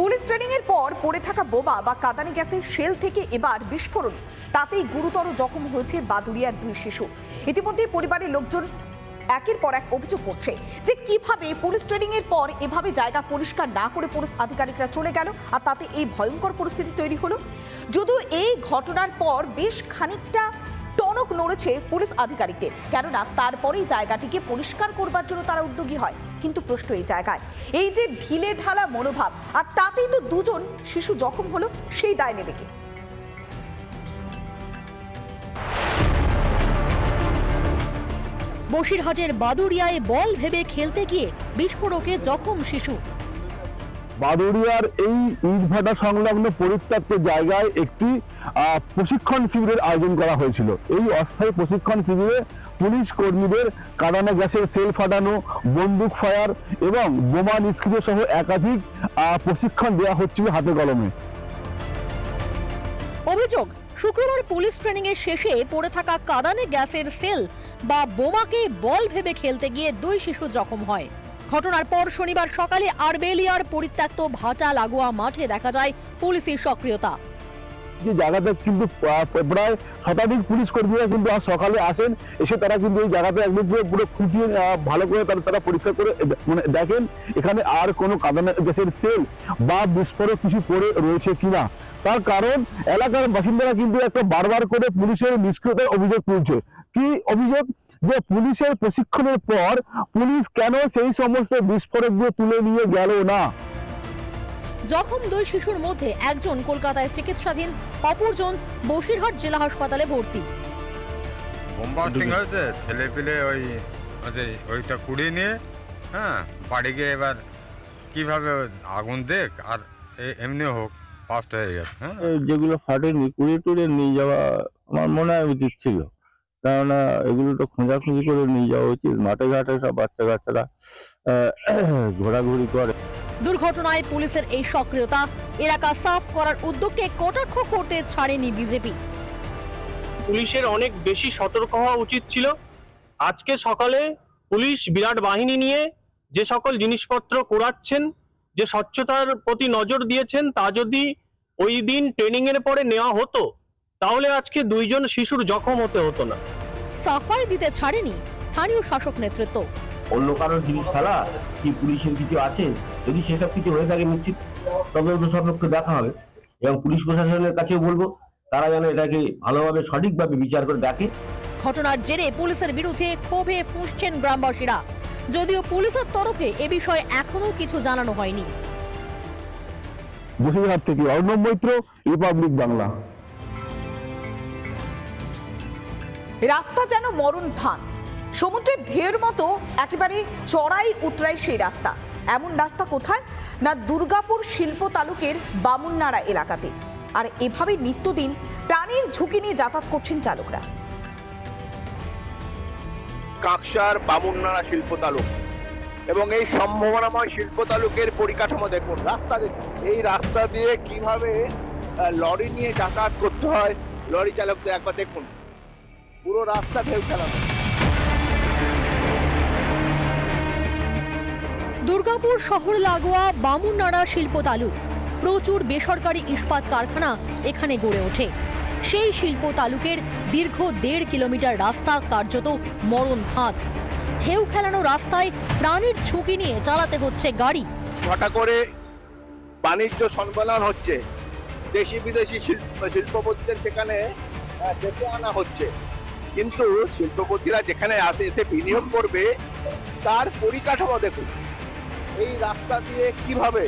Police training এর পর পড়ে থাকা বোমা বা কাদানি গ্যাসের শেল থেকে এবার বিস্ফোরণ। তাতেই গুরুতর জখম হয়েছে বাদুড়িয়ার দুই শিশু। ইতিমধ্যে পরিবারের লোকজন একের পর এক অভিযোগ করছে যে কীভাবে পুলিশ ট্রেনিং এর পর এভাবে জায়গা পরিষ্কার না করে পুলিশ আধিকারিকরা চলে গেল আর তাতে এই ভয়ঙ্কর পরিস্থিতি তৈরি হলো। যদিও এই ঘটনার পর বেশ খানিকটা টনক নড়েছে পুলিশ আধিকারিকদের। কেননা তারপরেই জায়গাটিকে পরিষ্কার করবার জন্য তারা উদ্যোগী হয়। কিন্তু প্রশ্ন এই জায়গায়। এই যে ঢিলে ঢালা মনোভাব, আর তাতেই তো দুজন শিশু জখম হলো সেই দায় নেবে কে? বসিরহাটের বাদুরিয়ায় বল ভেবে খেলতে গিয়ে বিস্ফোরকে জখম শিশু। বাদুড়িয়ার এই ইটভাটা সংলগ্ন পরিত্যক্ত জায়গায় একটি প্রশিক্ষণ শিবিরের আয়োজন করা হয়েছিল। এই অস্থায়ী প্রশিক্ষণ শিবিরে পুলিশ কর্মীদের কাদানো গ্যাসের সেল ফাটানো, বন্দুক ফায়ার এবং বোমা নিষ্ক্রিয় সহ একাধিক প্রশিক্ষণ দেওয়া হচ্ছিল হাতে কলমে। অভিযোগ, শুক্রবার পুলিশ ট্রেনিং এর শেষে পড়ে থাকা কাদানে গ্যাসের সেল বা বোমাকে বল ভেবে খেলতে গিয়ে দুই শিশু জখম হয়। ঘটনার পর শনিবার সকালে আরবেলিয়ার পরিত্যক্ত ভাটা লাগোয়া মাঠে দেখা যায় পুলিশের সক্রিয়তা। যে জায়গাতে কিন্তু প্রায় শতাধিক পুলিশ কর্মীরা কিন্তু আজ সকালে আসেন। এসে তারা কিন্তু এই জায়গাতে একদম পুরো পুরো খুঁটিয়ে ভালো করে তারা তারা পরীক্ষা করে মানে দেখেন এখানে আর কোনো কাদানা গ্যাসের সেল বা বিস্ফোরক কিছু পড়ে রয়েছে কিনা। তার কারণ এলাকার বাসিন্দারা কিন্তু একটা বারবার করে পুলিশের নিষ্ক্রিয়তার অভিযোগ তুলছে। কি অভিযোগ? যে পুলিশের প্রশিক্ষণের পর পুলিশ কেন সেই সমস্ত বিস্ফোরকগুলো তুলে নিয়ে গেল না? জখম দুই শিশুর মধ্যে একজন কলকাতায় চিকিৎসাধীন অপরজন বসিরহাট জেলা হাসপাতালে ভর্তি। বোম বাস্টিং হয়েছে ছেলে পিলে ওই ওই ওইটা কুড়িয়ে নিয়ে হ্যাঁ বাড়ি গিয়ে এবার কীভাবে আগুন দেখ আর এমনি হোক ফাস্ট হয়ে গেছে হ্যাঁ। যেগুলো ফাটেনি কুড়িয়ে টুড়িয়ে নিয়ে যাওয়া আমার মনে হয় উচিত ছিল। কেননা এগুলো তো খোঁজাখুঁজি করে নিয়ে যাওয়া উচিত। মাঠে ঘাটে সব বাচ্চা কাচ্চারা ঘোরাঘুরি করে। দুর্ঘটনায় পুলিশের এই সক্রিয়তা এলাকা সাফ করার উদ্যোগকে কটাক্ষ করতে ছাড়েনি বিজেপি। পুলিশের অনেক বেশি সতর্ক হওয়া উচিত ছিল। আজকে সকালে পুলিশ বিরাট বাহিনী নিয়ে যে সকল জিনিসপত্র কুড়াচ্ছেন যে স্বচ্ছতার প্রতি নজর দিয়েছেন তা যদি ওই দিন ট্রেনিং এর পরে নেওয়া হতো তাহলে আজকে দুইজন শিশুর জখম হতে হতো না। সাফাই দিতে ছাড়েনি স্থানীয় শাসক নেতৃত্ব। অন্য কারোর জিনিস ফেলা কি পুলিশের কিছু আছে? যদি সেসব কিছু হয়ে থাকে নিশ্চিত তদন্ত সাপেক্ষে দেখা হবে। এবং পুলিশ প্রশাসনের কাছেও বলব তারা যেন এটাকে ভালোভাবে সঠিকভাবে বিচার করে দেখে। ঘটনার জেরে পুলিশের বিরুদ্ধে ক্ষোভে ফুঁসছেন গ্রামবাসীরা। যদিও পুলিশের তরফে এ বিষয়ে এখনও কিছু জানানো হয়নি। বসিরহাট থেকে অর্ণব মৈত্র রিপাবলিক বাংলা। রাস্তা যেন মরণ ফাঁদ সমুদ্রের ঢেউর মতো একেবারে চড়াই উতরাই সেই রাস্তা। এমন রাস্তা কোথায়? না দুর্গাপুর শিল্প তালুকের বামুননাড়া এলাকাতে। আর এভাবে নিত্যদিন প্রাণীর ঝুঁকি নিয়ে যাতায়াত করছেন চালকরা। কাকসার বামুননাড়া শিল্প তালুক এবং এই সম্ভাবনাময় শিল্প তালুকের পরিকাঠামো দেখুন। রাস্তা দেখুন। এই রাস্তা দিয়ে কীভাবে লরি নিয়ে যাতায়াত করতে হয়, লরি চালকদের একবার দেখুন। পুরো রাস্তা ঢেউ খেলানো। দুর্গাপুর শহর লাগোয়া বামুননাড়া শিল্প তালুক প্রচুর বেসরকারি ইস্পাত কারখানা এখানে গড়ে ওঠে। সেই শিল্প তালুকের দীর্ঘ দেড় কিলোমিটার রাস্তা কার্যত মরণ ফাঁদ ঢেউ খেলানো রাস্তায় প্রাণীর ঝুঁকি নিয়ে চালাতে হচ্ছে গাড়ি। ঘটা করে বাণিজ্য সম্মেলন হচ্ছে। দেশি বিদেশি শিল্প শিল্পপতিদের সেখানে ডেকে আনা হচ্ছে। কিন্তু শিল্পপতিরা যেখানে আসে এসে বিনিয়োগ করবে তার পরিকাঠামো দেখুন। এই রাস্তা দিয়ে কীভাবে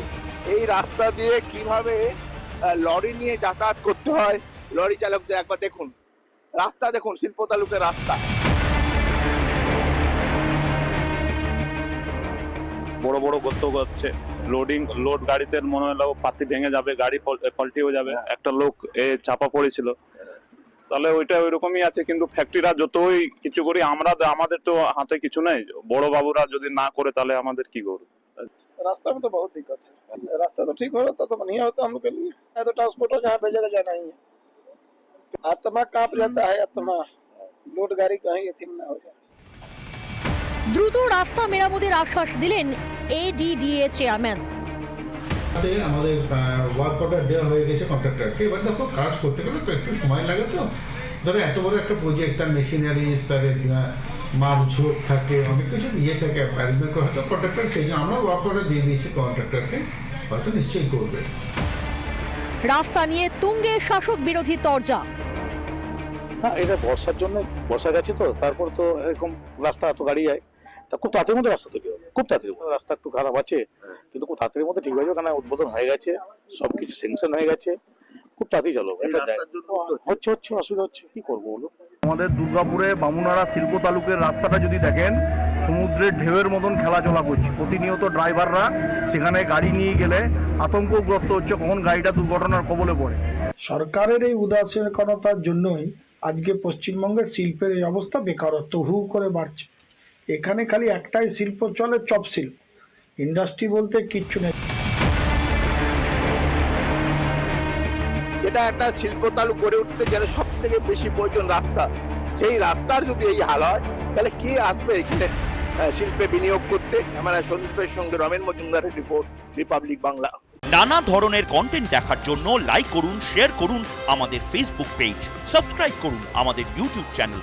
এই রাস্তা দিয়ে কীভাবে লরি নিয়ে যাতায়াত করতে হয় লরি চালকদের একবার দেখুন। রাস্তা দেখুন শিল্প তালুকের রাস্তা। বড় বড় গর্ত করছে লোডিং লোড গাড়িতে মনে হলো পাতি ভেঙে যাবে গাড়ি পল্টিও যাবে। একটা লোক এ চাপা পড়েছিল। তাহলে ওইটা ওইরকমই আছে কিন্তু ফ্যাক্টরিরা যতই কিছু করি আমরা আমাদের তো হাতে কিছু নেই বড় বাবুরা যদি না করে তাহলে আমাদের কি করবে रास्ता में तो बहुत दिक्कत है रास्ता तो ठीक हो रहा तो बढ़िया होता हम लोग के लिए है तो ट्रांसपोर्ट हो जहाँ भेजेगा जाना ही है आत्मा कांप जाता है आत्मा लोड गाड़ी कहीं यथीम ना हो जाए দ্রুত রাস্তা মেরামতের আশ্বাস দিলেন এডিডিএ চেয়ারম্যান তাতে আমাদের ওয়ার্ক অর্ডার দেওয়া হয়ে গেছে কন্ট্রাক্টরকে এবার দেখো কাজ করতে গেলে তো একটু সময় লাগে তো। ধরো এত বড় একটা প্রজেক্ট তার মেশিনারিজ তাদের মাপ ঝোঁক থাকে অনেক কিছু ইয়ে থাকে অ্যারেঞ্জমেন্ট করা। হয়তো কন্ট্রাক্টর সেই জন্য আমরা ওয়ার্ক অর্ডার দিয়ে দিয়েছি কন্ট্রাক্টরকে হয়তো নিশ্চয়ই করবে। রাস্তা নিয়ে তুঙ্গে শাসক বিরোধী তরজা। হ্যাঁ এটা বর্ষার জন্য বর্ষা গেছে তো তারপর তো এরকম রাস্তা এত গাড়ি যায়। তা খুব তাড়াতাড়ির মধ্যে রাস্তা তৈরি হবে খুব তাড়াতাড়ি রাস্তা একটু খারাপ আছে কিন্তু খুব তাড়াতাড়ির মধ্যে ঠিক হয়ে যাবে কারণ উদ্বোধন হয়ে গেছে সব কিছু স্যাংশন হয়ে গেছে খুব তাড়াতাড়ি চলো একটা হচ্ছে? হচ্ছে অসুবিধা হচ্ছে কি করব বলো? আমাদের দুর্গাপুরে বামুনাড়া শিল্প তালুকের রাস্তাটা যদি দেখেন সমুদ্রের ঢেউয়ের মতন খেলাচলা করছে। প্রতিনিয়ত ড্রাইভাররা সেখানে গাড়ি নিয়ে গেলে আতঙ্কগ্রস্ত হচ্ছে কখন গাড়িটা দুর্ঘটনার কবলে পড়ে। সরকারের এই উদাসীনতার জন্যই আজকে পশ্চিমবঙ্গের শিল্পের এই অবস্থা বেকারত্ব হু করে বাড়ছে। এখানে খালি একটাই শিল্প চলে চপ শিল্প। ইন্ডাস্ট্রি বলতে কিচ্ছু নেই। এটা একটা শিল্প তালু গড়ে উঠতে গেলে সব থেকে বেশি প্রয়োজন রাস্তা। সেই রাস্তার যদি এই হাল হয় তাহলে কে আসবে এখানে শিল্পে বিনিয়োগ করতে? আমার সন্দীপের সঙ্গে রমেন মজুমদারের রিপোর্ট রিপাবলিক বাংলা নানা ধরনের কন্টেন্ট দেখার জন্য লাইক করুন শেয়ার করুন আমাদের ফেসবুক পেজ সাবস্ক্রাইব করুন আমাদের ইউটিউব চ্যানেল